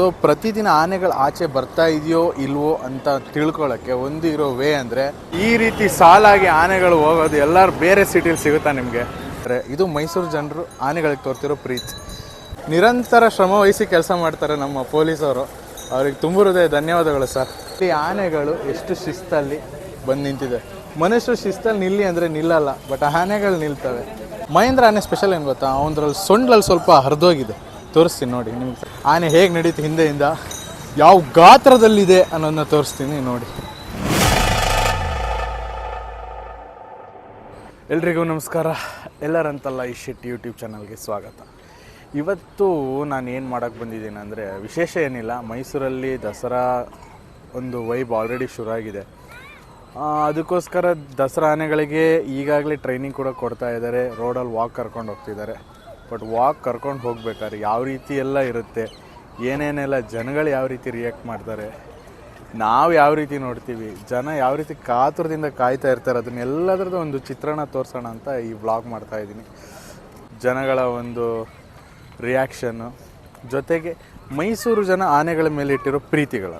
So ಪ್ರತಿದಿನ ಆನೆಗಳು ಆಚೆ ಬರ್ತಾ ಇದೆಯೋ ಇಲ್ವೋ ಅಂತ ತಿಳ್ಕೊಳ್ಳೋಕ್ಕೆ ಒಂದು ಇರೋ ವೇ ಅಂದರೆ ಈ ರೀತಿ ಸಾಲಾಗಿ ಆನೆಗಳು ಹೋಗೋದು ಎಲ್ಲರೂ ಬೇರೆ ಸಿಟಿಲಿ ಸಿಗುತ್ತಾ ನಿಮಗೆ? ಇದು ಮೈಸೂರು ಜನರು ಆನೆಗಳಿಗೆ ತೋರ್ತಿರೋ ಪ್ರೀತಿ. ನಿರಂತರ ಶ್ರಮ ವಹಿಸಿ ಕೆಲಸ ಮಾಡ್ತಾರೆ ನಮ್ಮ ಪೊಲೀಸವರು. ಅವ್ರಿಗೆ ತುಂಬ ಹೃದಯ ಧನ್ಯವಾದಗಳು ಸರ್. ಈ ಆನೆಗಳು ಎಷ್ಟು ಶಿಸ್ತಲ್ಲಿ ಬಂದು ನಿಂತಿದೆ. ಮನುಷ್ಯರು ಶಿಸ್ತಲ್ಲಿ ನಿಲ್ಲಿ ಅಂದರೆ ನಿಲ್ಲಲ್ಲ, ಬಟ್ ಆನೆಗಳು ನಿಲ್ತವೆ. ಮಹೇಂದ್ರ ಆನೆ ಸ್ಪೆಷಲ್ ಏನು ಗೊತ್ತಾ? ಅವನದ್ರಲ್ಲಿ ಸೊಂಡ್ಲಲ್ಲಿ ಸ್ವಲ್ಪ ಹರಿದೋಗಿದೆ. ತೋರಿಸ್ತೀನಿ ನೋಡಿ ನಿಮ್ಗೆ. ಆನೆ ಹೇಗೆ ನಡೀತು ಹಿಂದೆಯಿಂದ? ಯಾವ ಗಾತ್ರದಲ್ಲಿದೆ ಅನ್ನೋದನ್ನ ತೋರಿಸ್ತೀನಿ ನೋಡಿ. ಎಲ್ರಿಗೂ ನಮಸ್ಕಾರ. ಎಲ್ಲರಂತಲ್ಲ ಈ ಶಿಟ್ ಯೂಟ್ಯೂಬ್ ಚಾನಲ್ಗೆ ಸ್ವಾಗತ. ಇವತ್ತು ನಾನು ಏನು ಮಾಡೋಕ್ಕೆ ಬಂದಿದ್ದೀನಿ ಅಂದರೆ ವಿಶೇಷ ಏನಿಲ್ಲ, ಮೈಸೂರಲ್ಲಿ ದಸರಾ ಒಂದು ವೈಬ್ ಆಲ್ರೆಡಿ ಶುರುವಾಗಿದೆ ಅದಕ್ಕೋಸ್ಕರ ದಸರಾ ಆನೆಗಳಿಗೆ ಈಗಾಗಲೇ ಟ್ರೈನಿಂಗ್ ಕೂಡ ಕೊಡ್ತಾ ಇದ್ದಾರೆ. ರೋಡಲ್ಲಿ ವಾಕ್ ಕರ್ಕೊಂಡು ಹೋಗ್ತಿದ್ದಾರೆ. ಬಟ್ ವಾಕ್ ಕರ್ಕೊಂಡು ಹೋಗ್ಬೇಕಾದ್ರೆ ಯಾವ ರೀತಿ ಎಲ್ಲ ಇರುತ್ತೆ, ಏನೇನೆಲ್ಲ ಜನಗಳು ಯಾವ ರೀತಿ ರಿಯಾಕ್ಟ್ ಮಾಡ್ತಾರೆ, ನಾವು ಯಾವ ರೀತಿ ನೋಡ್ತೀವಿ, ಜನ ಯಾವ ರೀತಿ ಕಾತುರದಿಂದ ಕಾಯ್ತಾ ಇರ್ತಾರೆ, ಅದನ್ನೆಲ್ಲದ್ರದ್ದು ಒಂದು ಚಿತ್ರಣ ತೋರಿಸೋಣ ಅಂತ ಈ ವ್ಲಾಗ್ ಮಾಡ್ತಾ ಇದ್ದೀನಿ. ಜನಗಳ ಒಂದು ರಿಯಾಕ್ಷನ್ನು ಜೊತೆಗೆ ಮೈಸೂರು ಜನ ಆನೆಗಳ ಮೇಲೆ ಇಟ್ಟಿರೋ ಪ್ರೀತಿಗಳು.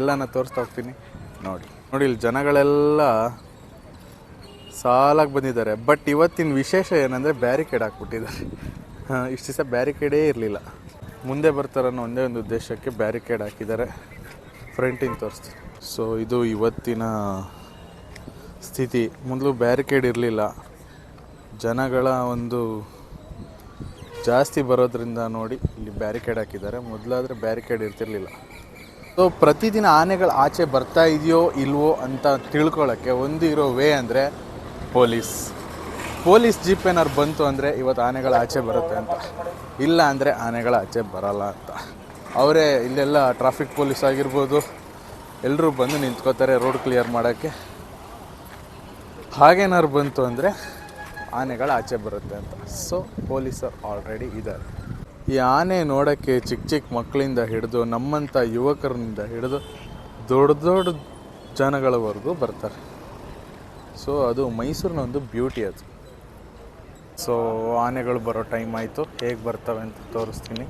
ಎಲ್ಲನ ತೋರಿಸ್ತಾ ಹೋಗ್ತೀನಿ. ನೋಡಿ ನೋಡಿ ಇಲ್ಲಿ ಜನಗಳೆಲ್ಲ ಸಾಲಾಗಿ ಬಂದಿದ್ದಾರೆ. ಬಟ್ ಇವತ್ತಿನ ವಿಶೇಷ ಏನಂದರೆ ಬ್ಯಾರಿಕೇಡ್ ಹಾಕ್ಬಿಟ್ಟಿದ್ದಾರೆ. ಇಷ್ಟು ದಿವಸ ಬ್ಯಾರಿಕೇಡೇ ಇರಲಿಲ್ಲ. ಮುಂದೆ ಬರ್ತಾರನ್ನೋ ಒಂದೇ ಒಂದು ಉದ್ದೇಶಕ್ಕೆ ಬ್ಯಾರಿಕೇಡ್ ಹಾಕಿದ್ದಾರೆ. ಫ್ರಂಟಿಂಗ್ ತೋರಿಸ್ತೀನಿ. ಸೊ ಇದು ಇವತ್ತಿನ ಸ್ಥಿತಿ. ಮೊದಲು ಬ್ಯಾರಿಕೇಡ್ ಇರಲಿಲ್ಲ. ಜನಗಳ ಒಂದು ಜಾಸ್ತಿ ಬರೋದ್ರಿಂದ ನೋಡಿ ಇಲ್ಲಿ ಬ್ಯಾರಿಕೇಡ್ ಹಾಕಿದ್ದಾರೆ. ಮೊದಲಾದರೆ ಬ್ಯಾರಿಕೇಡ್ ಇರ್ತಿರ್ಲಿಲ್ಲ. ಸೊ ಪ್ರತಿದಿನ ಆನೆಗಳು ಆಚೆ ಬರ್ತಾ ಇದೆಯೋ ಇಲ್ವೋ ಅಂತ ತಿಳ್ಕೊಳ್ಳೋಕ್ಕೆ ಒಂದು ಇರೋ ವೇ ಅಂದರೆ ಪೊಲೀಸ್ ಪೊಲೀಸ್ ಜೀಪ್ ಏನಾರು ಬಂತು ಅಂದರೆ ಇವತ್ತು ಆನೆಗಳ ಆಚೆ ಬರುತ್ತೆ ಅಂತ. ಇಲ್ಲ ಅಂದರೆ ಆನೆಗಳ ಆಚೆ ಬರಲ್ಲ ಅಂತ. ಅವರೇ ಇಲ್ಲೆಲ್ಲ ಟ್ರಾಫಿಕ್ ಪೊಲೀಸ್ ಆಗಿರ್ಬೋದು. ಎಲ್ಲರೂ ಬಂದು ನಿಂತ್ಕೋತಾರೆ ರೋಡ್ ಕ್ಲಿಯರ್ ಮಾಡೋಕ್ಕೆ. ಹಾಗೇನಾದ್ರು ಬಂತು ಅಂದರೆ ಆನೆಗಳ ಆಚೆ ಬರುತ್ತೆ ಅಂತ. ಸೊ ಪೊಲೀಸರು ಆಲ್ರೆಡಿ ಇದ್ದಾರೆ. ಈ ಆನೆ ನೋಡೋಕ್ಕೆ ಚಿಕ್ಕ ಚಿಕ್ಕ ಮಕ್ಕಳಿಂದ ಹಿಡಿದು ನಮ್ಮಂಥ ಯುವಕರಿಂದ ಹಿಡಿದು ದೊಡ್ಡ ದೊಡ್ಡ ಜನಗಳವರೆಗೂ ಬರ್ತಾರೆ. ಸೊ ಅದು ಮೈಸೂರಿನ ಒಂದು ಬ್ಯೂಟಿ ಅದು. ಸೊ ಆನೆಗಳು ಬರೋ ಟೈಮ್ ಆಯಿತು. ಹೇಗೆ ಬರ್ತವೆ ಅಂತ ತೋರಿಸ್ತೀನಿ.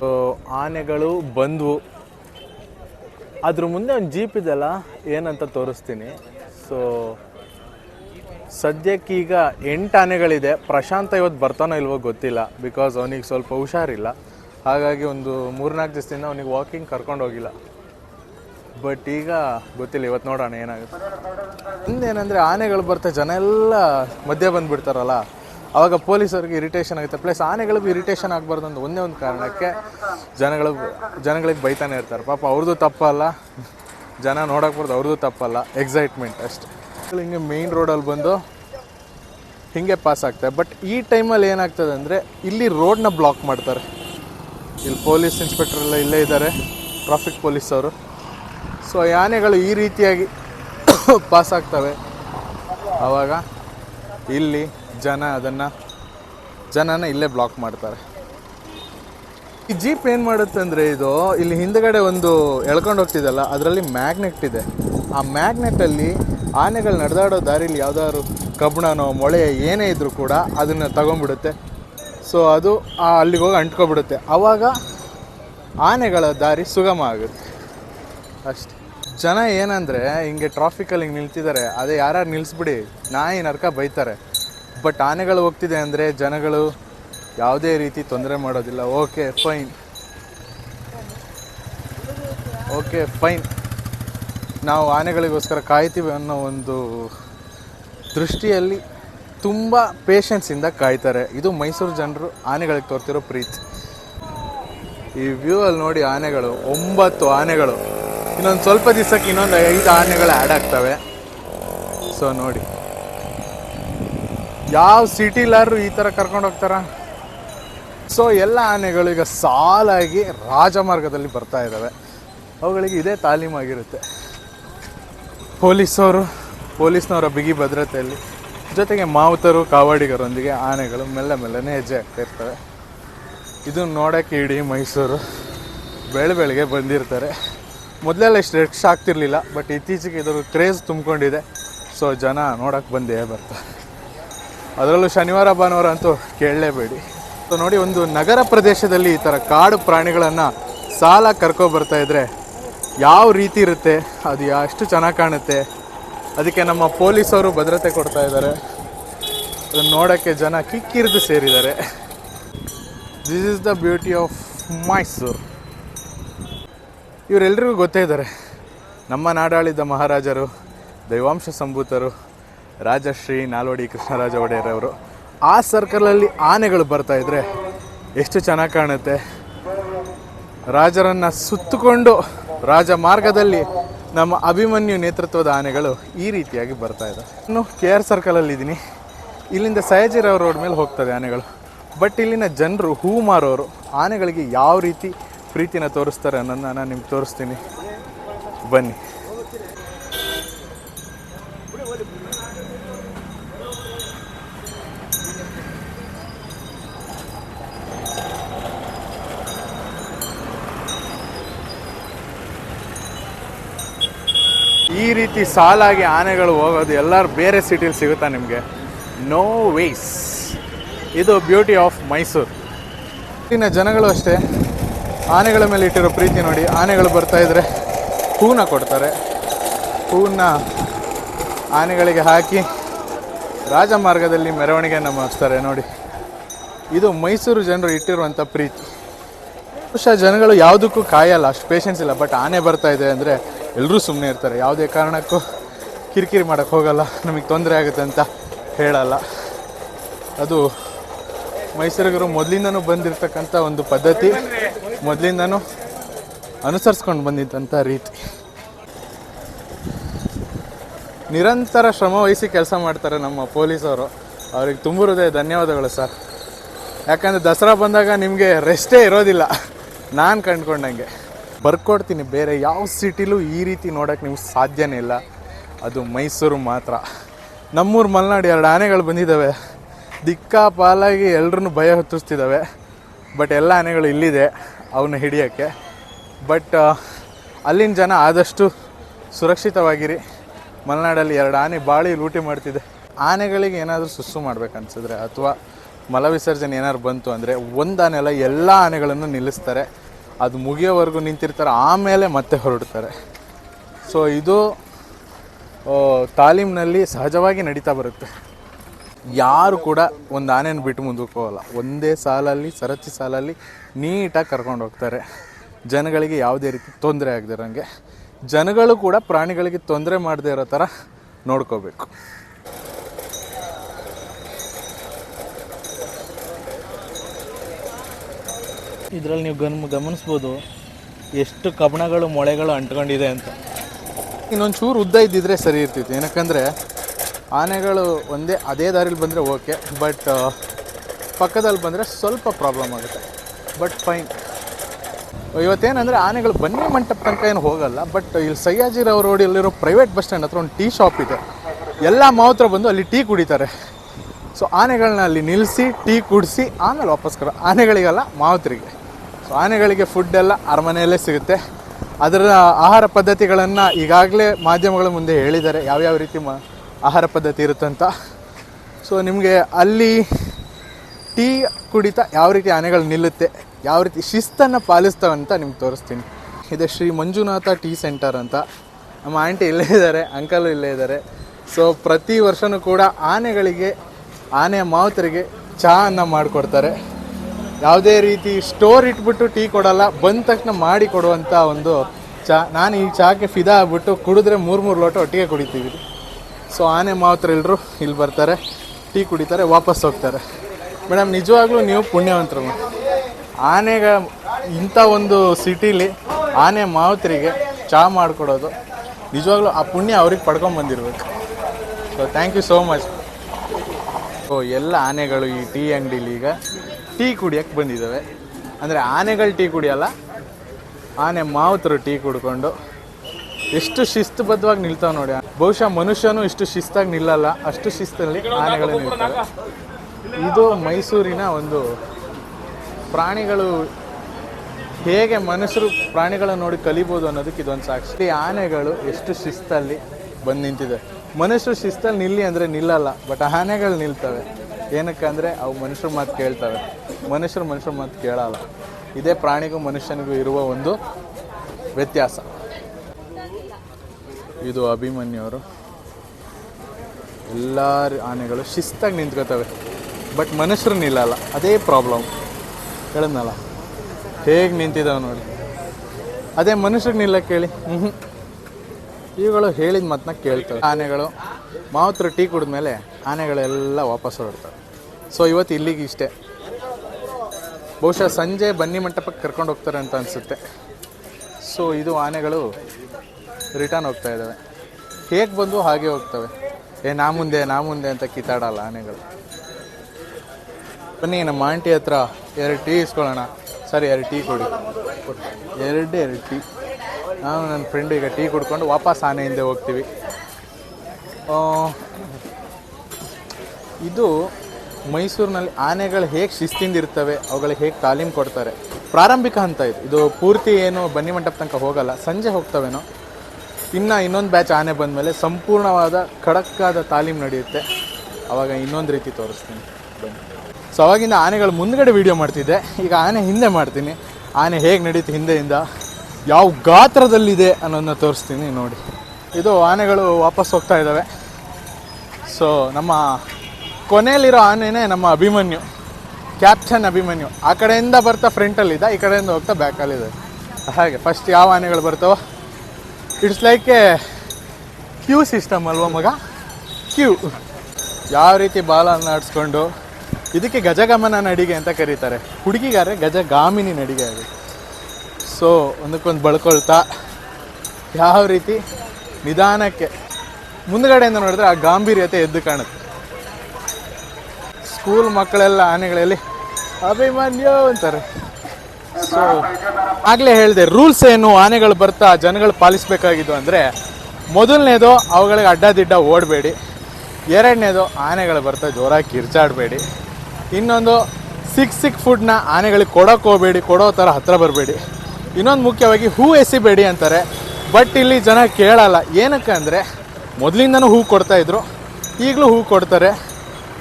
ಸೊ ಆನೆಗಳು ಬಂದವು. ಅದ್ರ ಮುಂದೆ ಒಂದು ಜೀಪ್ ಇದೆಲ್ಲ ಏನಂತ ತೋರಿಸ್ತೀನಿ. ಸೊ ಸದ್ಯಕ್ಕೀಗ ಎಂಟು ಆನೆಗಳಿದೆ. ಪ್ರಶಾಂತ ಇವತ್ತು ಬರ್ತಾನೋ ಇಲ್ವೋ ಗೊತ್ತಿಲ್ಲ ಬಿಕಾಸ್ ಅವನಿಗೆ ಸ್ವಲ್ಪ ಹುಷಾರಿಲ್ಲ. ಹಾಗಾಗಿ ಒಂದು ಮೂರ್ನಾಲ್ಕು ದಿವಸದಿಂದ ಅವನಿಗೆ ವಾಕಿಂಗ್ ಕರ್ಕೊಂಡು ಹೋಗಿಲ್ಲ. ಬಟ್ ಈಗ ಗೊತ್ತಿಲ್ಲ ಇವತ್ತು ನೋಡೋಣ ಏನಾಗುತ್ತೆ. ಇನ್ನೇನಂದರೆ ಆನೆಗಳು ಬರ್ತಾ ಜನ ಎಲ್ಲ ಮಧ್ಯೆ ಬಂದುಬಿಡ್ತಾರಲ್ಲ, ಅವಾಗ ಪೊಲೀಸರಿಗೆ ಇರಿಟೇಷನ್ ಆಗುತ್ತೆ. ಪ್ಲಸ್ ಆನೆಗಳಿಗೂ ಇರಿಟೇಷನ್ ಆಗಬಾರ್ದು ಅಂತ ಒಂದೇ ಒಂದು ಕಾರಣಕ್ಕೆ ಜನಗಳು, ಜನಗಳಿಗೆ ಬೈತಾನೆ ಇರ್ತಾರೆ. ಪಾಪ ಅವ್ರದ್ದು ತಪ್ಪಲ್ಲ, ಜನ ನೋಡೋಕ್ಬಾರ್ದು ಬರ್ದು ಅವ್ರದ್ದು ತಪ್ಪಲ್ಲ ಎಕ್ಸೈಟ್ಮೆಂಟ್ ಅಷ್ಟೇ. ಹಿಂಗೆ ಮೇಯ್ನ್ ರೋಡಲ್ಲಿ ಬಂದು ಹಿಂಗೆ ಪಾಸ್ ಆಗ್ತದೆ. ಬಟ್ ಈ ಟೈಮಲ್ಲಿ ಏನಾಗ್ತದೆ ಅಂದರೆ ಇಲ್ಲಿ ರೋಡ್ನ ಬ್ಲಾಕ್ ಮಾಡ್ತಾರೆ. ಇಲ್ಲಿ ಪೊಲೀಸ್ ಇನ್ಸ್ಪೆಕ್ಟರ್ ಎಲ್ಲ ಇಲ್ಲೇ ಇದ್ದಾರೆ ಟ್ರಾಫಿಕ್ ಪೊಲೀಸ್ ಅವರು. ಸೊ ಯಾನೆಗಳು ಈ ರೀತಿಯಾಗಿ ಪಾಸ್ ಆಗ್ತವೆ? ಆವಾಗ ಇಲ್ಲಿ ಜನ ಅದನ್ನು, ಜನನ ಇಲ್ಲೇ ಬ್ಲಾಕ್ ಮಾಡ್ತಾರೆ. ಈ ಜೀಪ್ ಏನು ಮಾಡುತ್ತೆ ಅಂದರೆ ಇದು ಇಲ್ಲಿ ಹಿಂದ್ಗಡೆ ಒಂದು ಎಳ್ಕೊಂಡು ಹೋಗ್ತಿದ್ದಲ್ಲ ಅದರಲ್ಲಿ ಮ್ಯಾಗ್ನೆಟ್ ಇದೆ. ಆ ಮ್ಯಾಗ್ನೆಟಲ್ಲಿ ಆನೆಗಳು ನಡೆದಾಡೋ ದಾರಿಲಿ ಯಾವುದಾದ್ರು ಕಬ್ಬಣನೋ ಮೊಳೆ ಏನೇ ಇದ್ದರೂ ಕೂಡ ಅದನ್ನು ತಗೊಂಡ್ಬಿಡುತ್ತೆ. ಸೊ ಅದು ಅಲ್ಲಿಗೆ ಹೋಗಿ ಅಂಟ್ಕೊಬಿಡುತ್ತೆ. ಆವಾಗ ಆನೆಗಳ ದಾರಿ ಸುಗಮ ಆಗುತ್ತೆ. ಅಷ್ಟೆ. ಜನ ಏನಂದರೆ, ಹಿಂಗೆ ಟ್ರಾಫಿಕಲ್ಲಿ ಹಿಂಗೆ ನಿಲ್ತಿದ್ದಾರೆ ಅದೇ ಯಾರ್ಯಾರು ನಿಲ್ಲಿಸ್ಬಿಡಿ ನಾಯಿ, ನರ್ಕ ಬೈತಾರೆ. ಬಟ್ ಆನೆಗಳು ಹೋಗ್ತಿದೆ ಅಂದರೆ ಜನಗಳು ಯಾವುದೇ ರೀತಿ ತೊಂದರೆ ಮಾಡೋದಿಲ್ಲ. ಓಕೆ ಫೈನ್ ಓಕೆ ಫೈನ್ ನಾವು ಆನೆಗಳಿಗೋಸ್ಕರ ಕಾಯ್ತೀವಿ ಅನ್ನೋ ಒಂದು ದೃಷ್ಟಿಯಲ್ಲಿ ತುಂಬ ಪೇಷನ್ಸಿಂದ ಕಾಯ್ತಾರೆ. ಇದು ಮೈಸೂರು ಜನರು ಆನೆಗಳಿಗೆ ತೋರ್ತಿರೋ ಪ್ರೀತಿ. ಈ ವ್ಯೂ ಅಲ್ಲಿ ನೋಡಿ ಆನೆಗಳು, ಒಂಬತ್ತು ಆನೆಗಳು. ಇನ್ನೊಂದು ಸ್ವಲ್ಪ ದಿವಸಕ್ಕೆ ಇನ್ನೊಂದು ಐದು ಆನೆಗಳು ಆ್ಯಡ್ ಆಗ್ತವೆ. ಸೊ ನೋಡಿ. ಯಾವ ಸಿಟಿಲಾರು ಈ ಥರ ಕರ್ಕೊಂಡು ಹೋಗ್ತಾರ? ಸೊ ಎಲ್ಲ ಆನೆಗಳು ಈಗ ಸಾಲಾಗಿ ರಾಜಮಾರ್ಗದಲ್ಲಿ ಬರ್ತಾ ಇದ್ದಾವೆ ಅವುಗಳಿಗೆ ಇದೇ ತಾಲೀಮಾಗಿರುತ್ತೆ ಪೊಲೀಸವರು, ಪೊಲೀಸ್ನವರ ಬಿಗಿ ಭದ್ರತೆಯಲ್ಲಿ ಜೊತೆಗೆ ಮಾವುತರು, ಕಾವಾಡಿಗರೊಂದಿಗೆ ಆನೆಗಳು ಮೆಲ್ಲ ಮೆಲ್ಲನೆ ಹೆಜ್ಜೆ ಆಗ್ತಾ ಇರ್ತವೆ. ಇದನ್ನು ನೋಡೋಕ್ಕೆ ಇಡೀ ಮೈಸೂರು ಬೆಳೆ ಬೆಳಗ್ಗೆ ಬಂದಿರ್ತಾರೆ. ಮೊದಲೆಲ್ಲ ಇಷ್ಟು ರಿಕ್ಷ ಆಗ್ತಿರ್ಲಿಲ್ಲ ಬಟ್ ಇತ್ತೀಚೆಗೆ ಇದರ ಕ್ರೇಜ್ ತುಂಬಿಕೊಂಡಿದೆ. ಸೊ ಜನ ನೋಡೋಕ್ಕೆ ಬಂದೇ ಬರ್ತಾರೆ ಅದರಲ್ಲೂ ಶನಿವಾರ, ಭಾನುವಾರ ಅಂತೂ ಕೇಳಲೇಬೇಡಿ. ಸೊ ನೋಡಿ, ಒಂದು ನಗರ ಪ್ರದೇಶದಲ್ಲಿ ಈ ಥರ ಕಾಡು ಪ್ರಾಣಿಗಳನ್ನು ಸಾಲ ಕರ್ಕೊ ಬರ್ತಾ ಇದ್ರೆ ಯಾವ ರೀತಿ ಇರುತ್ತೆ? ಅದು ಎಷ್ಟು ಚೆನ್ನಾಗಿ ಕಾಣುತ್ತೆ? ಅದಕ್ಕೆ ನಮ್ಮ ಪೊಲೀಸವರು ಭದ್ರತೆ ಕೊಡ್ತಾ ಇದ್ದಾರೆ. ಅದನ್ನು ನೋಡೋಕ್ಕೆ ಜನ ಕಿಕ್ಕಿರಿದು ಸೇರಿದ್ದಾರೆ. This is the beauty of Mysuru ಇವರೆಲ್ಲರಿಗೂ ಗೊತ್ತೇ ಇದ್ದಾರೆ. ನಮ್ಮ ನಾಡಾಳಿದ ಮಹಾರಾಜರು, ದೈವಾಂಶ ಸಂಭೂತರು, ರಾಜಶ್ರೀ ನಾಲ್ವಡಿ ಕೃಷ್ಣರಾಜ ಒಡೆಯರ್ ಅವರು ಆ ಸರ್ಕಲಲ್ಲಿ ಆನೆಗಳು ಬರ್ತಾ ಇದ್ರೆ ಎಷ್ಟು ಚೆನ್ನಾಗಿ ಕಾಣುತ್ತೆ. ರಾಜರನ್ನು ಸುತ್ತುಕೊಂಡು ರಾಜ ಮಾರ್ಗದಲ್ಲಿ ನಮ್ಮ ಅಭಿಮನ್ಯು ನೇತೃತ್ವದ ಆನೆಗಳು ಈ ರೀತಿಯಾಗಿ ಬರ್ತಾ ಇದೆ. ಇನ್ನು ಕೆ ಆರ್ ಸರ್ಕಲಲ್ಲಿ ಇದ್ದೀನಿ. ಇಲ್ಲಿಂದ ಸಯಾಜಿರಾವ್ ರೋಡ್ ಮೇಲೆ ಹೋಗ್ತದೆ ಆನೆಗಳು. ಬಟ್ ಇಲ್ಲಿನ ಜನರು ಹೂ ಮಾರೋರು ಆನೆಗಳಿಗೆ ಯಾವ ರೀತಿ ಪ್ರೀತಿನ ತೋರಿಸ್ತಾರೆ, ನನ್ನ ನಾನು ನಿಮ್ಗೆ ತೋರಿಸ್ತೀನಿ. ಬನ್ನಿ. ಈ ರೀತಿ ಸಾಲಾಗಿ ಆನೆಗಳು ಹೋಗೋದು ಎಲ್ಲರೂ ಬೇರೆ ಸಿಟಿಲಿ ಸಿಗುತ್ತಾ ನಿಮಗೆ? ನೋ ವೇಸ್ ಇದು ಬ್ಯೂಟಿ ಆಫ್ ಮೈಸೂರು ಇಲ್ಲಿನ ಜನಗಳು ಅಷ್ಟೇ. ಆನೆಗಳ ಮೇಲೆ ಇಟ್ಟಿರೋ ಪ್ರೀತಿ ನೋಡಿ, ಆನೆಗಳು ಬರ್ತಾ ಇದ್ರೆ ಹೂನ ಕೊಡ್ತಾರೆ. ಹೂವನ್ನ ಆನೆಗಳಿಗೆ ಹಾಕಿ ರಾಜಮಾರ್ಗದಲ್ಲಿ ಮೆರವಣಿಗೆಯನ್ನು ಮಾಡಿಸ್ತಾರೆ ನೋಡಿ. ಇದು ಮೈಸೂರು ಜನರು ಇಟ್ಟಿರುವಂಥ ಪ್ರೀತಿ. ಬಹುಶಃ ಜನಗಳು ಯಾವುದಕ್ಕೂ ಕಾಯಲ್ಲ, ಅಷ್ಟು ಪೇಷನ್ಸ್ ಇಲ್ಲ ಬಟ್ ಆನೆ ಬರ್ತಾ ಇದೆ ಅಂದರೆ ಎಲ್ಲರೂ ಸುಮ್ಮನೆ ಇರ್ತಾರೆ. ಯಾವುದೇ ಕಾರಣಕ್ಕೂ ಕಿರಿಕಿರಿ ಮಾಡೋಕ್ಕೆ ಹೋಗಲ್ಲ, ನಮಗೆ ತೊಂದರೆ ಆಗುತ್ತೆ ಅಂತ ಹೇಳಲ್ಲ. ಅದು ಮೈಸೂರಿಗರು ಮೊದಲಿಂದನೂ ಬಂದಿರತಕ್ಕಂಥ ಒಂದು ಪದ್ಧತಿ. ಮೊದಲಿಂದನೂ ಅನುಸರಿಸ್ಕೊಂಡು ಬಂದಿದ್ದಂಥ ರೀತಿ. ನಿರಂತರ ಶ್ರಮ ವಹಿಸಿ ಕೆಲಸ ಮಾಡ್ತಾರೆ ನಮ್ಮ ಪೊಲೀಸವರು ಅವ್ರಿಗೆ ತುಂಬ ಹೃದಯ ಧನ್ಯವಾದಗಳು ಸರ್. ಯಾಕಂದರೆ ದಸರಾ ಬಂದಾಗ ನಿಮಗೆ ರೆಸ್ಟೇ ಇರೋದಿಲ್ಲ. ನಾನು ಕಂಡ್ಕೊಂಡಂಗೆ. ಬರ್ಕೊಡ್ತೀನಿ, ಬೇರೆ ಯಾವ ಸಿಟಿಲೂ ಈ ರೀತಿ ನೋಡೋಕ್ಕೆ ನಿಮ್ಗೆ ಸಾಧ್ಯನೇ ಇಲ್ಲ. ಅದು ಮೈಸೂರು ಮಾತ್ರ. ನಮ್ಮೂರು ಮಲೆನಾಡು ಎರಡು ಆನೆಗಳು ಬಂದಿದ್ದಾವೆ. ದಿಕ್ಕಾಪಾಲಾಗಿ ಎಲ್ಲರೂ ಭಯ ಹೊತ್ತಿಸ್ತಿದ್ದಾವೆ. ಬಟ್ ಎಲ್ಲ ಆನೆಗಳು ಇಲ್ಲಿದೆ ಅವನ್ನ ಹಿಡಿಯೋಕ್ಕೆ. ಬಟ್ ಅಲ್ಲಿನ ಜನ ಆದಷ್ಟು ಸುರಕ್ಷಿತವಾಗಿರಿ. ಮಲೆನಾಡಲ್ಲಿ ಎರಡು ಆನೆ ಬಾಳಿ ಲೂಟಿ ಮಾಡ್ತಿದೆ. ಆನೆಗಳಿಗೆ ಏನಾದರೂ ಸುಸ್ಸು ಮಾಡ್ಬೇಕನ್ಸಿದ್ರೆ ಅಥವಾ ಮಲವಿಸರ್ಜನೆ ಏನಾದ್ರು ಬಂತು ಅಂದರೆ ಒಂದು ಆನೆ ಎಲ್ಲ ಆನೆಗಳನ್ನು ನಿಲ್ಲಿಸ್ತಾರೆ. ಅದು ಮುಗಿಯೋವರೆಗೂ ನಿಂತಿರ್ತಾರೆ, ಆಮೇಲೆ ಮತ್ತೆ ಹೊರಡ್ತಾರೆ. ಸೊ ಇದು ತಾಲೀಮ್ನಲ್ಲಿ ಸಹಜವಾಗಿ ನಡೀತಾ ಬರುತ್ತೆ. ಯಾರು ಕೂಡ ಒಂದು ಆನೆಯನ್ನು ಬಿಟ್ಟು ಮುಂದಕ್ಕೆ ಹೋಗಲ್ಲ. ಒಂದೇ ಸಾಲಲ್ಲಿ ಸರತಿ ಸಾಲಲ್ಲಿ ನೀಟಾಗಿ ಕರ್ಕೊಂಡು ಹೋಗ್ತಾರೆ. ಜನಗಳಿಗೆ ಯಾವುದೇ ರೀತಿ ತೊಂದರೆ ಆಗದಿರೋಂಗೆ ಜನಗಳು ಕೂಡ ಪ್ರಾಣಿಗಳಿಗೆ ತೊಂದರೆ ಮಾಡದೇ ಇರೋ ಥರ ನೋಡ್ಕೋಬೇಕು. ಇದರಲ್ಲಿ ನೀವು ಗಮ್ ಗಮನಿಸ್ಬೋದು ಎಷ್ಟು ಕಬಣಗಳು ಮೊಳೆಗಳು ಅಂಟ್ಕೊಂಡಿದೆ ಅಂತ. ಇನ್ನೊಂದು ಚೂರು ಉದ್ದ ಇದ್ದಿದ್ರೆ ಸರಿ ಇರ್ತಿತ್ತು. ಏನಕ್ಕಂದರೆ ಆನೆಗಳು ಒಂದೇ ಅದೇ ದಾರಿಲಿ ಬಂದರೆ ಓಕೆ, ಬಟ್ ಪಕ್ಕದಲ್ಲಿ ಬಂದರೆ ಸ್ವಲ್ಪ ಪ್ರಾಬ್ಲಮ್ ಆಗುತ್ತೆ. ಬಟ್ ಫೈನ್ ಇವತ್ತೇನಂದರೆ ಆನೆಗಳು ಬನ್ನಿ ಮಂಟಪ ತನಕ ಏನು ಹೋಗಲ್ಲ ಬಟ್ ಇಲ್ಲಿ ಸಯ್ಯಾಜಿರಾವ್ ರೋಡಲ್ಲಿರೋ ಪ್ರೈವೇಟ್ ಬಸ್ ಸ್ಟ್ಯಾಂಡ್ ಹತ್ರ ಒಂದು ಟೀ ಶಾಪ್ ಇದೆ. ಎಲ್ಲ ಮಾತ್ರ ಬಂದು ಅಲ್ಲಿ ಟೀ ಕುಡಿತಾರೆ. ಸೊ ಆನೆಗಳನ್ನ ಅಲ್ಲಿ ನಿಲ್ಲಿಸಿ ಟೀ ಕುಡಿಸಿ, ಆಮೇಲೆ ವಾಪಸ್ ಕರ, ಆನೆಗಳಿಗೆಲ್ಲ, ಮಾವತರಿಗೆ. ಸೊ ಆನೆಗಳಿಗೆ ಫುಡ್ ಎಲ್ಲ ಅರಮನೆಯಲ್ಲೇ ಸಿಗುತ್ತೆ. ಅದರ ಆಹಾರ ಪದ್ಧತಿಗಳನ್ನು ಈಗಾಗಲೇ ಮಾಧ್ಯಮಗಳ ಮುಂದೆ ಹೇಳಿದ್ದಾರೆ. ಯಾವ್ಯಾವ ರೀತಿ ಮ ಆಹಾರ ಪದ್ಧತಿ ಇರುತ್ತಂತ. ಸೊ ನಿಮಗೆ ಅಲ್ಲಿ ಟೀ ಕುಡಿತಾ ಯಾವ ರೀತಿ ಆನೆಗಳು ನಿಲ್ಲುತ್ತೆ, ಯಾವ ರೀತಿ ಶಿಸ್ತನ್ನು ಪಾಲಿಸ್ತಾವೆ ಅಂತ ನಿಮ್ಗೆ ತೋರಿಸ್ತೀನಿ. ಇದೆ ಶ್ರೀ ಮಂಜುನಾಥ ಟೀ ಸೆಂಟರ್ ಅಂತ. ನಮ್ಮ ಆಂಟಿ ಇಲ್ಲೇ ಇದ್ದಾರೆ, ಅಂಕಲು ಇಲ್ಲೇ ಇದ್ದಾರೆ. ಸೊ ಪ್ರತಿ ವರ್ಷವೂ ಕೂಡ ಆನೆಗಳಿಗೆ, ಆನೆಯ ಮಾವತರಿಗೆ ಚಹಾವನ್ನು ಮಾಡಿಕೊಡ್ತಾರೆ. ಯಾವುದೇ ರೀತಿ ಸ್ಟೋರ್ ಇಟ್ಬಿಟ್ಟು ಟೀ ಕೊಡಲ್ಲ, ಬಂದ ತಕ್ಷಣ ಮಾಡಿ ಕೊಡುವಂಥ ಒಂದು ಚಹಾ ನಾನು ಈ ಚಹಾಕ್ಕೆ ಫಿದಾ ಆಗ್ಬಿಟ್ಟು ಕುಡಿದ್ರೆ ಮೂರು ಮೂರು ಲೋಟ ಒಟ್ಟಿಗೆ ಕುಡಿತೀವಿ. ಸೊ ಆನೆ ಮಾತ್ರ ಎಲ್ಲರೂ ಇಲ್ಲಿ ಬರ್ತಾರೆ, ಟೀ ಕುಡಿತಾರೆ, ವಾಪಸ್ ಹೋಗ್ತಾರೆ. ಮೇಡಮ್, ನಿಜವಾಗ್ಲೂ ನೀವು ಪುಣ್ಯವಂತರು. ಆನೆಗ ಇಂಥ ಒಂದು ಸಿಟಿಲಿ ಆನೆ ಮಾವುತರಿಗೆ ಚಹಾ ಮಾಡಿಕೊಡೋದು, ನಿಜವಾಗ್ಲೂ ಆ ಪುಣ್ಯ ಅವ್ರಿಗೆ ಪಡ್ಕೊಂಬಂದಿರ್ಬೇಕು so thank you so much so ಎಲ್ಲ ಆನೆಗಳು ಈ ಟೀ ಅಂಗಡೀಲಿ ಈಗ ಟೀ ಕುಡಿಯೋಕ್ಕೆ ಬಂದಿದ್ದಾವೆ ಅಂದರೆ ಆನೆಗಳು ಟೀ ಕುಡಿಯಲ್ಲ, ಆನೆ ಮಾವುತರು ಟೀ ಕುಡ್ಕೊಂಡು ಎಷ್ಟು ಶಿಸ್ತುಬದ್ಧವಾಗಿ ನಿಲ್ತಾವೆ ನೋಡಿ. ಬಹುಶಃ ಮನುಷ್ಯನೂ ಇಷ್ಟು ಶಿಸ್ತಾಗಿ ನಿಲ್ಲಲ್ಲ. ಅಷ್ಟು ಶಿಸ್ತಲ್ಲಿ ಆನೆಗಳು ನಿಲ್ತವೆ ಇದು ಮೈಸೂರಿನ ಒಂದು ಪ್ರಾಣಿಗಳು ಹೇಗೆ ಮನುಷ್ಯರು ಪ್ರಾಣಿಗಳನ್ನು ನೋಡಿ ಕಲಿಬೋದು ಅನ್ನೋದಕ್ಕೆ ಇದೊಂದು ಸಾಕ್ಷಿ. ಆನೆಗಳು ಎಷ್ಟು ಶಿಸ್ತಲ್ಲಿ ಬಂದು ನಿಂತಿದೆ. ಮನುಷ್ಯರು ಶಿಸ್ತಲ್ಲಿ ನಿಲ್ಲಿ ಅಂದರೆ ನಿಲ್ಲಲ್ಲ ಬಟ್ ಆನೆಗಳು ನಿಲ್ತವೆ. ಏನಕ್ಕೆ ಅಂದರೆ ಅವು ಮನುಷ್ಯರ ಮಾತು ಕೇಳ್ತವೆ. ಮನುಷ್ಯರು ಮನುಷ್ಯರ ಮಾತು ಕೇಳಲ್ಲ. ಇದೇ ಪ್ರಾಣಿಗೂ ಮನುಷ್ಯನಿಗೂ ಇರುವ ಒಂದು ವ್ಯತ್ಯಾಸ. ಇದು ಅಭಿಮನ್ಯವರು. ಎಲ್ಲ ಆನೆಗಳು ಶಿಸ್ತಾಗಿ ನಿಂತ್ಕೋತವೆ. ಬಟ್ ಮನುಷ್ಯರು ನಿಲ್ಲಲ್ಲ ಅದೇ ಪ್ರಾಬ್ಲಮ್ ಹೇಳಿದ್ನಲ್ಲ? ಹೇಗೆ ನಿಂತಿದ್ದಾವೆ ನೋಡಿ. ಅದೇ ಮನುಷ್ಯರು ನಿಲ್ಲಕ್ಕೆ ಕೇಳಿ. ಹ್ಞೂ ಇವುಗಳು ಹೇಳಿದ ಮಾತನ್ನ ಕೇಳ್ತವೆ. ಆನೆಗಳು ಮಾತ್ರ ಟೀ ಕುಡಿದ್ಮೇಲೆ ಆನೆಗಳೆಲ್ಲ ವಾಪಸ್ ಹೊರಡ್ತವೆ. ಸೊ ಇವತ್ತು ಇಲ್ಲಿಗೆ ಇಷ್ಟೇ. ಬಹುಶಃ ಸಂಜೆ ಬನ್ನಿ ಮಂಟಪಕ್ಕೆ ಕರ್ಕೊಂಡು ಹೋಗ್ತಾರೆ ಅಂತ ಅನಿಸುತ್ತೆ. ಸೊ ಇದು ಆನೆಗಳು ರಿಟರ್ನ್ ಹೋಗ್ತಾ ಇದ್ದಾವೆ. ಹೇಗೆ ಬಂದು ಹಾಗೆ ಹೋಗ್ತವೆ. ಏ, ನಾ ಮುಂದೆ ನಾ ಮುಂದೆ ಅಂತ ಕಿತ್ತಾಡಲ್ಲ ಆನೆಗಳು. ಬನ್ನಿ, ನಮ್ಮ ಆಂಟಿ ಹತ್ರ ಎರಡು ಟೀ ಇಸ್ಕೊಳ್ಳೋಣ. ಸರಿ, ಎರಡು ಟೀ ಕೊಡಿ. ಎರಡು ಎರಡು ಟೀ. ನಾನು ನನ್ನ ಫ್ರೆಂಡ್ ಈಗ ಟೀ ಕುಡ್ಕೊಂಡು ವಾಪಸ್ ಆನೆ ಹಿಂದೆ ಹೋಗ್ತೀವಿ ಇದು ಮೈಸೂರಿನಲ್ಲಿ ಆನೆಗಳು ಹೇಗೆ ಶಿಸ್ತಿಂದ ಇರ್ತವೆ ಅವುಗಳಿಗೆ ಹೇಗೆ ತಾಲೀಮ್ ಕೊಡ್ತಾರೆ. ಪ್ರಾರಂಭಿಕ ಹಂತ ಇದು. ಇದು ಪೂರ್ತಿ ಏನು ಬನ್ನಿ ಮಂಟಪ ತನಕ ಹೋಗಲ್ಲ. ಸಂಜೆ ಹೋಗ್ತವೇನೋ. ಇನ್ನು ಇನ್ನೊಂದು ಬ್ಯಾಚ್ ಆನೆ ಬಂದಮೇಲೆ ಸಂಪೂರ್ಣವಾದ ಖಡಕ್ಕಾದ ತಾಲೀಮ್ ನಡೆಯುತ್ತೆ. ಅವಾಗ ಇನ್ನೊಂದು ರೀತಿ ತೋರಿಸ್ತೀನಿ. ಬನ್ನಿ. ಸೊ ಅವಾಗಿಂದ ಆನೆಗಳು ಮುಂದ್ಗಡೆ ವೀಡಿಯೋ ಮಾಡ್ತಿದ್ದೆ. ಈಗ ಆನೆ ಹಿಂದೆ ಮಾಡ್ತೀನಿ. ಆನೆ ಹೇಗೆ ನಡೀತು ಹಿಂದೆಯಿಂದ, ಯಾವ ಗಾತ್ರದಲ್ಲಿದೆ ಅನ್ನೋದನ್ನ ತೋರಿಸ್ತೀನಿ ನೋಡಿ. ಇದು ಆನೆಗಳು ವಾಪಸ್ ಹೋಗ್ತಾ ಇದ್ದಾವೆ ಸೊ ನಮ್ಮ ಕೊನೆಯಲ್ಲಿರೋ ಆನೆನೇ ನಮ್ಮ ಅಭಿಮನ್ಯು, ಕ್ಯಾಪ್ಟನ್ ಅಭಿಮನ್ಯು. ಆ ಕಡೆಯಿಂದ ಬರ್ತಾ ಫ್ರಂಟಲ್ಲಿದ್ದ ಈ ಕಡೆಯಿಂದ ಹೋಗ್ತಾ ಬ್ಯಾಕಲ್ಲಿದೆ ಹಾಗೆ ಫಸ್ಟ್ ಯಾವ ಆನೆಗಳು ಬರ್ತಾವೋ it's like a queue system ಅಲ್ವಾ ಮಗ? ಕ್ಯೂ ಯಾವ ರೀತಿ ಬಾಲನ್ನು ಆಡಿಸ್ಕೊಂಡು ಇದಕ್ಕೆ ಗಜಗಮನ ನಡಿಗೆ ಅಂತ ಕರೀತಾರೆ. ಹುಡುಗಿಗಾರೆ ಗಜಗಾಮಿನಿ ನಡಿಗೆ ಅದು. ಸೊ ಒಂದಕ್ಕೊಂದು ಬಳ್ಕೊಳ್ತಾ ಯಾವ ರೀತಿ ನಿಧಾನಕ್ಕೆ ಮುಂದ್ಗಡೆಯಿಂದ ನೋಡಿದ್ರೆ ಆ ಗಾಂಭೀರ್ಯತೆ ಎದ್ದು ಕಾಣುತ್ತೆ. ಸ್ಕೂಲ್ ಮಕ್ಕಳೆಲ್ಲ ಆನೆಗಳಲ್ಲಿ, ಅಭಿಮನ್ಯು ಅಂತಾರೆ. ಸೊ ಆಗಲೇ ಹೇಳಿದೆ ರೂಲ್ಸ್ ಏನು, ಆನೆಗಳು ಬರ್ತಾ ಜನಗಳು ಪಾಲಿಸಬೇಕಾಗಿದ್ದು ಅಂದರೆ, ಮೊದಲನೇದು ಅವುಗಳಿಗೆ ಅಡ್ಡದಿಡ್ಡ ಓಡಬೇಡಿ. ಎರಡನೇದು ಆನೆಗಳು ಬರ್ತಾ ಜೋರಾಗಿ ಕಿರ್ಚಾಡಬೇಡಿ. ಇನ್ನೊಂದು ಸಿಕ್ ಸಿಕ್ ಫುಡ್ನ ಆನೆಗಳಿಗೆ ಕೊಡೋಕೆ ಹೋಗಬೇಡಿ, ಕೊಡೋ ಥರ ಹತ್ತಿರ ಬರಬೇಡಿ. ಇನ್ನೊಂದು ಮುಖ್ಯವಾಗಿ ಹೂ ಎಸಿಬೇಡಿ ಅಂತಾರೆ. ಬಟ್ ಇಲ್ಲಿ ಜನ ಕೇಳಲ್ಲ, ಏನಕ್ಕೆ ಅಂದರೆ, ಮೊದಲಿಂದನೂ ಹೂ ಕೊಡ್ತಾಯಿದ್ರು ಈಗಲೂ ಹೂ ಕೊಡ್ತಾರೆ.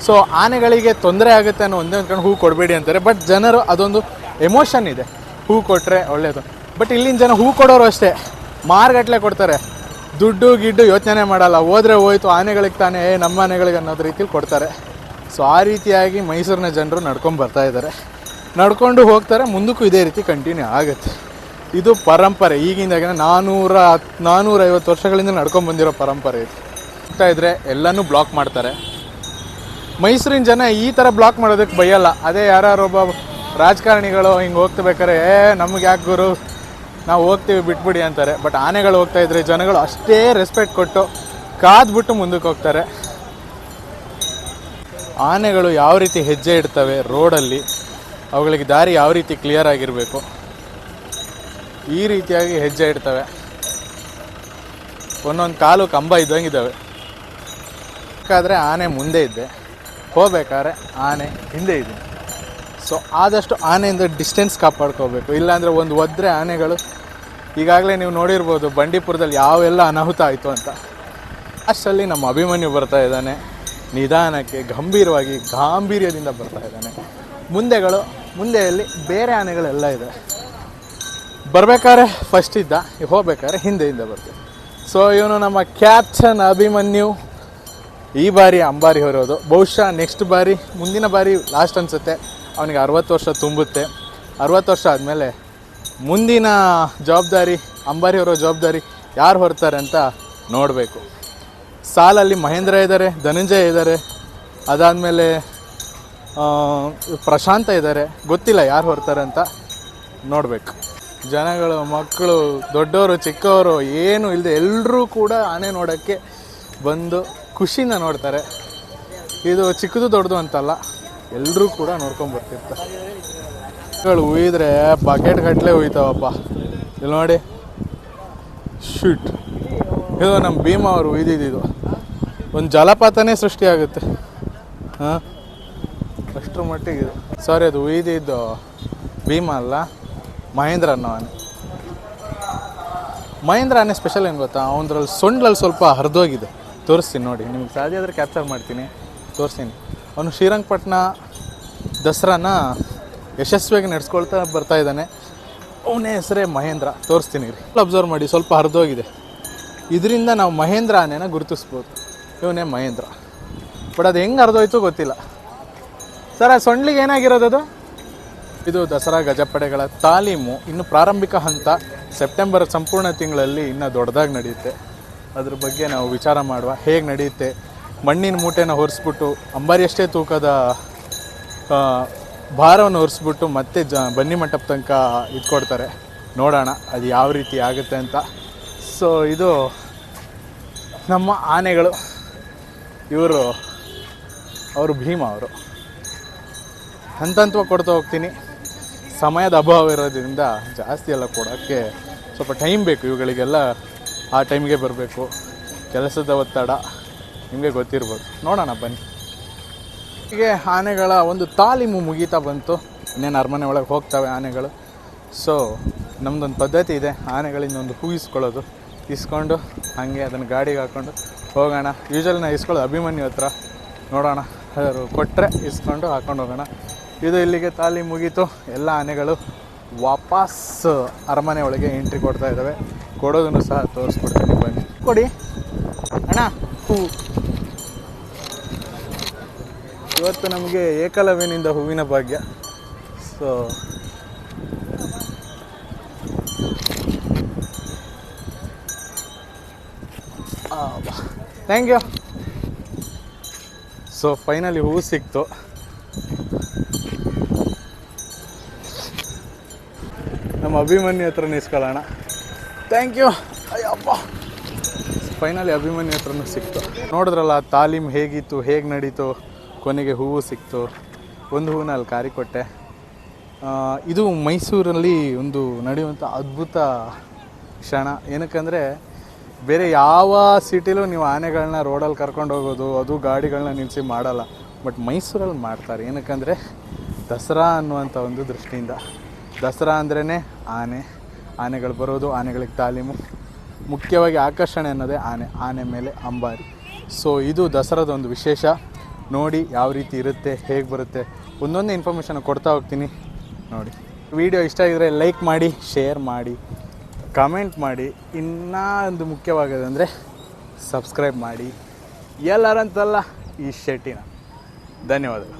ಸೊ ಆನೆಗಳಿಗೆ ತೊಂದರೆ ಆಗುತ್ತೆ ಅನ್ನೋ ಒಂದೇ ಕಣ್ ಹೂ ಕೊಡಬೇಡಿ ಅಂತಾರೆ. ಬಟ್ ಜನರು ಅದೊಂದು ಎಮೋಷನ್ ಇದೆ. ಹೂ ಕೊಟ್ಟರೆ ಒಳ್ಳೆಯದು ಬಟ್ ಇಲ್ಲಿನ ಜನ ಹೂ ಕೊಡೋರು ಅಷ್ಟೇ. ಮಾರ್ಗಟ್ಲೆ ಕೊಡ್ತಾರೆ. ದುಡ್ಡು, ಗಿಡ್ಡು ಯೋಚನೆ ಮಾಡಲ್ಲ. ಹೋದರೆ ಹೋಯ್ತು, ಆನೆಗಳಿಗೆ ತಾನೇ ನಮ್ಮ ಆನೆಗಳಿಗೆ ಅನ್ನೋದು ರೀತಿಲಿ ಕೊಡ್ತಾರೆ. ಸೊ ಆ ರೀತಿಯಾಗಿ ಮೈಸೂರಿನ ಜನರು ನಡ್ಕೊಂಡು ಬರ್ತಾ ಇದ್ದಾರೆ ನಡ್ಕೊಂಡು ಹೋಗ್ತಾರೆ. ಮುಂದಕ್ಕೂ ಇದೇ ರೀತಿ ಕಂಟಿನ್ಯೂ ಆಗುತ್ತೆ. ಇದು ಪರಂಪರೆ. ಈಗಿಂದಾಗ ನಾನ್ನೂರ ನಾನ್ನೂರೈವತ್ತು ವರ್ಷಗಳಿಂದ ನಡ್ಕೊಂಡು ಬಂದಿರೋ ಪರಂಪರೆ ಇದು. ಹೋಗ್ತಾ ಇದ್ರೆ ಎಲ್ಲನೂ ಬ್ಲಾಕ್ ಮಾಡ್ತಾರೆ. ಮೈಸೂರಿನ ಜನ ಈ ಥರ ಬ್ಲಾಕ್ ಮಾಡೋದಕ್ಕೆ ಬೈಯಲ್ಲ ಅದೇ ಯಾರೊಬ್ಬ ರಾಜಕಾರಣಿಗಳು ಹಿಂಗೆ ಹೋಗ್ತಬೇಕಾರೆ ಏ, ನಮ್ಗೆ ಯಾಕೆ ಗುರು? ನಾವು ಹೋಗ್ತೀವಿ, ಬಿಟ್ಬಿಡಿ ಅಂತಾರೆ. ಬಟ್ ಆನೆಗಳು ಹೋಗ್ತಾ ಇದ್ರೆ ಜನಗಳು ಅಷ್ಟೇ ರೆಸ್ಪೆಕ್ಟ್ ಕೊಟ್ಟು ಕಾದ್ಬಿಟ್ಟು ಮುಂದಕ್ಕೆ ಹೋಗ್ತಾರೆ. ಆನೆಗಳು ಯಾವ ರೀತಿ ಹೆಜ್ಜೆ ಇಡ್ತವೆ ರೋಡಲ್ಲಿ, ಅವುಗಳಿಗೆ ದಾರಿ ಯಾವ ರೀತಿ ಕ್ಲಿಯರ್ ಆಗಿರಬೇಕು, ಈ ರೀತಿಯಾಗಿ ಹೆಜ್ಜೆ ಇಡ್ತವೆ. ಒಂದೊಂದು ಕಾಲು ಕಂಬ ಇದ್ದಂಗಿದ್ದಾವೆ. ಬೇಕಾದರೆ ಆನೆ ಮುಂದೆ ಇದ್ದೆ. ಹೋಗ್ಬೇಕಾದ್ರೆ ಆನೆ ಹಿಂದೆ ಇದೆ. ಸೊ ಆದಷ್ಟು ಆನೆಯಿಂದ ಡಿಸ್ಟೆನ್ಸ್ ಕಾಪಾಡ್ಕೋಬೇಕು. ಇಲ್ಲಾಂದರೆ ಒಂದು ಒದ್ರೆ ಆನೆಗಳು, ಈಗಾಗಲೇ ನೀವು ನೋಡಿರ್ಬೋದು ಬಂಡೀಪುರದಲ್ಲಿ ಯಾವೆಲ್ಲ ಅನಾಹುತ ಆಯಿತು ಅಂತ. ಅಷ್ಟಲ್ಲಿ ನಮ್ಮ ಅಭಿಮನ್ಯು ಬರ್ತಾ ಇದ್ದಾನೆ. ನಿಧಾನಕ್ಕೆ, ಗಂಭೀರವಾಗಿ, ಗಾಂಭೀರ್ಯದಿಂದ ಬರ್ತಾ ಇದ್ದಾನೆ. ಮುಂದೆಗಳು, ಮುಂದೆಯಲ್ಲಿ ಬೇರೆ ಆನೆಗಳೆಲ್ಲ ಇದೆ. ಬರಬೇಕಾದ್ರೆ ಫಸ್ಟ್ ಇದ್ದ, ಹೋಗ್ಬೇಕಾದ್ರೆ ಹಿಂದೆಯಿಂದ ಬರ್ತೀವಿ. ಸೊ ಇವನು ನಮ್ಮ ಕ್ಯಾಪ್ಟನ್ ಅಭಿಮನ್ಯು. ಈ ಬಾರಿ ಅಂಬಾರಿ ಹೊರೋದು ಬಹುಶಃ ನೆಕ್ಸ್ಟ್ ಬಾರಿ, ಮುಂದಿನ ಬಾರಿ ಲಾಸ್ಟ್ ಅನಿಸುತ್ತೆ. ಅವನಿಗೆ ಅರವತ್ತು ವರ್ಷ ತುಂಬುತ್ತೆ. ಅರವತ್ತು ವರ್ಷ ಆದಮೇಲೆ ಮುಂದಿನ ಜವಾಬ್ದಾರಿ, ಅಂಬಾರಿ ಅವರ ಜವಾಬ್ದಾರಿ ಯಾರು ಹೊರ್ತಾರೆ ಅಂತ ನೋಡಬೇಕು. ಸಾಲಲ್ಲಿ ಮಹೇಂದ್ರ ಇದ್ದಾರೆ ಧನಂಜಯ ಇದ್ದಾರೆ ಅದಾದಮೇಲೆ ಪ್ರಶಾಂತ ಇದ್ದಾರೆ ಗೊತ್ತಿಲ್ಲ ಯಾರು ಹೊರ್ತಾರೆ ಅಂತ ನೋಡಬೇಕು. ಜನಗಳು, ಮಕ್ಕಳು, ದೊಡ್ಡವರು, ಚಿಕ್ಕವರು, ಏನು ಇಲ್ಲದೆ ಎಲ್ಲರೂ ಕೂಡ ಆನೆ ನೋಡೋಕ್ಕೆ ಬಂದು ಖುಷಿಯಿಂದ ನೋಡ್ತಾರೆ. ಇದು ಚಿಕ್ಕದು ದೊಡ್ಡದು ಅಂತಲ್ಲ. ಎಲ್ಲರೂ ಕೂಡ ನೋಡ್ಕೊಂಡು ಬರ್ತಿರ್ತಾರೆ. ಉಯ್ದ್ರೆ ಬಕೆಟ್ ಗಟ್ಟಲೆ ಉಯ್ತಾವಪ್ಪ. ಇಲ್ಲಿ ನೋಡಿ. ಶೂಟ್ ಇದು ನಮ್ಮ ಭೀಮ ಅವರು ಉಯ್ದಿದ್ದು ಒಂದು ಜಲಪಾತನೇ ಸೃಷ್ಟಿಯಾಗುತ್ತೆ. ಹಾಂ? ಅಷ್ಟರ ಮಟ್ಟಿಗೆ ಇದು. ಸಾರಿ ಅದು ಉಯ್ದಿದ್ದು ಭೀಮ ಅಲ್ಲ, ಮಹೇಂದ್ರ ಅನ್ನೋವನೇ. ಮಹೇಂದ್ರ ಅನ್ನೇ ಸ್ಪೆಷಲ್ ಏನು ಗೊತ್ತಾ? ಅವನದ್ರಲ್ಲಿ ಸೊಂಡ್ಲಲ್ಲಿ ಸ್ವಲ್ಪ ಹರಿದೋಗಿದೆ. ತೋರಿಸ್ತೀನಿ ನೋಡಿ. ನಿಮ್ಗೆ ಸಾಧ್ಯ ಆದರೆ ಕ್ಯಾಪ್ಚರ್ ಮಾಡ್ತೀನಿ. ತೋರಿಸ್ತೀನಿ. ಅವನು ಶ್ರೀರಂಗಪಟ್ಟಣ ದಸರಾನ ಯಶಸ್ವಿಯಾಗಿ ನಡೆಸ್ಕೊಳ್ತಾ ಬರ್ತಾ ಇದ್ದಾನೆ. ಅವನೇ ಹೆಸರೇ ಮಹೇಂದ್ರ. ತೋರಿಸ್ತೀನಿ ರೀ ಅಬ್ಸರ್ವ್ ಮಾಡಿ, ಸ್ವಲ್ಪ ಹರಿದೋಗಿದೆ ಇದರಿಂದ ನಾವು ಮಹೇಂದ್ರ ಆನೆನ ಗುರುತಿಸ್ಬೋದು. ಇವನೇ ಮಹೇಂದ್ರ. ಬಟ್ ಅದು ಹೆಂಗೆ ಹರಿದೋಯ್ತು ಗೊತ್ತಿಲ್ಲ. ಸರ್, ಆ ಸೊಂಡ್ಲಿಗೆ ಏನಾಗಿರೋದು ಇದು ದಸರಾ ಗಜಪಡೆಗಳ ತಾಲೀಮು. ಇನ್ನು ಪ್ರಾರಂಭಿಕ ಹಂತ ಸೆಪ್ಟೆಂಬರ್ ಸಂಪೂರ್ಣ ತಿಂಗಳಲ್ಲಿ ಇನ್ನೂ ದೊಡ್ಡದಾಗಿ ನಡೆಯುತ್ತೆ. ಅದ್ರ ಬಗ್ಗೆ ನಾವು ವಿಚಾರ ಮಾಡುವ. ಹೇಗೆ ನಡೆಯುತ್ತೆ? ಮಣ್ಣಿನ ಮೂಟೆನ ಹೊರಿಸ್ಬಿಟ್ಟು ಅಂಬಾರಿಯಷ್ಟೇ ತೂಕದ ಭಾರವನ್ನು ಹೊರಿಸ್ಬಿಟ್ಟು ಮತ್ತೆ ಜ, ಬನ್ನಿ ಮಂಟಪ ತನಕ ಇಟ್ಕೊಡ್ತಾರೆ. ನೋಡೋಣ ಅದು ಯಾವ ರೀತಿ ಆಗುತ್ತೆ ಅಂತ. ಸೊ ಇದು ನಮ್ಮ ಆನೆಗಳು. ಇವರು, ಅವರು ಭೀಮ ಅವರು. ಹಂತ ಕೊಡ್ತಾ ಹೋಗ್ತೀನಿ. ಸಮಯದ ಅಭಾವ ಇರೋದ್ರಿಂದ ಜಾಸ್ತಿ ಎಲ್ಲ ಕೊಡೋಕ್ಕೆ ಸ್ವಲ್ಪ ಟೈಮ್ ಬೇಕು. ಇವುಗಳಿಗೆಲ್ಲ ಆ ಟೈಮ್ಗೆ ಬರಬೇಕು. ಕೆಲಸದ ಒತ್ತಡ. ನಿಮಗೆ ಗೊತ್ತಿರ್ಬೋದು. ನೋಡೋಣ ಬನ್ನಿ. ಹೀಗೆ ಆನೆಗಳ ಒಂದು ತಾಲೀಮು ಮುಗೀತಾ ಬಂತು. ಇನ್ನೇನು ಅರಮನೆ ಒಳಗೆ ಹೋಗ್ತವೆ ಆನೆಗಳು. ಸೊ ನಮ್ಮದೊಂದು ಪದ್ಧತಿ ಇದೆ. ಆನೆಗಳಿಂದ ಒಂದು ಹೂ ಇಸ್ಕೊಳ್ಳೋದು ಇಸ್ಕೊಂಡು, ಹಾಗೆ ಅದನ್ನು ಗಾಡಿಗೆ ಹಾಕ್ಕೊಂಡು ಹೋಗೋಣ. ಯೂಶಲಿ ನಾ ಇಸ್ಕೊಳ್ಳೋದು ಅಭಿಮನ್ಯು ಹತ್ರ. ನೋಡೋಣ. ಅದರ ಕೊಟ್ಟರೆ ಇಸ್ಕೊಂಡು ಹಾಕೊಂಡು ಹೋಗೋಣ. ಇದು ಇಲ್ಲಿಗೆ ತಾಲಿ ಮುಗೀತು. ಎಲ್ಲ ಆನೆಗಳು ವಾಪಸ್ ಅರಮನೆ ಒಳಗೆ ಎಂಟ್ರಿ ಕೊಡ್ತಾ ಇದ್ದಾವೆ ಕೊಡೋದನ್ನು ಸಹ ತೋರಿಸ್ಕೊಡ್ತೀನಿ. ಬನ್ನಿ. ಕೊಡಿ. ಅಣ್ಣ. ಹೂ. ಇವತ್ತು ನಮಗೆ ಏಕಲವ್ಯನಿಂದ ಹೂವಿನ ಭಾಗ್ಯ. So thank you so finally ಹೂ ಸಿಕ್ತು. ನಮ್ಮ ಅಭಿಮನ್ಯು ಹತ್ರ ನಿಸ್ಕೊಳ್ಳೋಣ. Thank you Ayyappa. Finally Abhimanyu ಹತ್ರನೂ ಸಿಕ್ತು. ನೋಡಿದ್ರಲ್ಲ, ತಾಲೀಮ್ ಹೇಗಿತ್ತು, ಹೇಗೆ ನಡೀತು? ಕೊನೆಗೆ ಹೂವು ಸಿಕ್ತು. ಒಂದು ಹೂವನ್ನ ಅಲ್ಲಿ ಕಾರಿ ಕೊಟ್ಟೆ. ಇದು ಮೈಸೂರಲ್ಲಿ ಒಂದು ನಡೆಯುವಂಥ ಅದ್ಭುತ ಕ್ಷಣ. ಏನಕ್ಕಂದರೆ, ಬೇರೆ ಯಾವ ಸಿಟಿಲೂ ನೀವು ಆನೆಗಳನ್ನ ರೋಡಲ್ಲಿ ಕರ್ಕೊಂಡು ಹೋಗೋದು, ಅದು ಗಾಡಿಗಳನ್ನ ನಿಲ್ಲಿಸಿ ಮಾಡಲ್ಲ. ಬಟ್ ಮೈಸೂರಲ್ಲಿ ಮಾಡ್ತಾರೆ. ಏನಕ್ಕಂದರೆ, ದಸರಾ ಅನ್ನುವಂಥ ಒಂದು ದೃಷ್ಟಿಯಿಂದ. ದಸರಾ ಅಂದ್ರೇ ಆನೆ. ಆನೆಗಳು ಬರೋದು, ಆನೆಗಳಿಗೆ ತಾಲೀಮು. ಮುಖ್ಯವಾಗಿ ಆಕರ್ಷಣೆ ಅನ್ನೋದೇ ಆನೆ. ಆನೆ ಮೇಲೆ ಅಂಬಾರಿ. ಸೊ ಇದು ದಸರಾದ ಒಂದು ವಿಶೇಷ. ನೋಡಿ ಯಾವ ರೀತಿ ಇರುತ್ತೆ, ಹೇಗೆ ಬರುತ್ತೆ. ಒಂದೊಂದು ಇನ್ಫಾರ್ಮೇಷನ್ ಕೊಡ್ತಾ ಹೋಗ್ತೀನಿ. ನೋಡಿ. ವಿಡಿಯೋ ಇಷ್ಟ ಆಗಿದ್ರೆ ಲೈಕ್ ಮಾಡಿ ಶೇರ್ ಮಾಡಿ ಕಮೆಂಟ್ ಮಾಡಿ. ಇನ್ನೊಂದು ಒಂದು ಮುಖ್ಯವಾಗೋದಂದರೆ ಸಬ್ಸ್ಕ್ರೈಬ್ ಮಾಡಿ. ಎಲ್ಲರಂತಲ್ಲ ಈ ಶೆಟ್ಟಿನ. ಧನ್ಯವಾದಗಳು.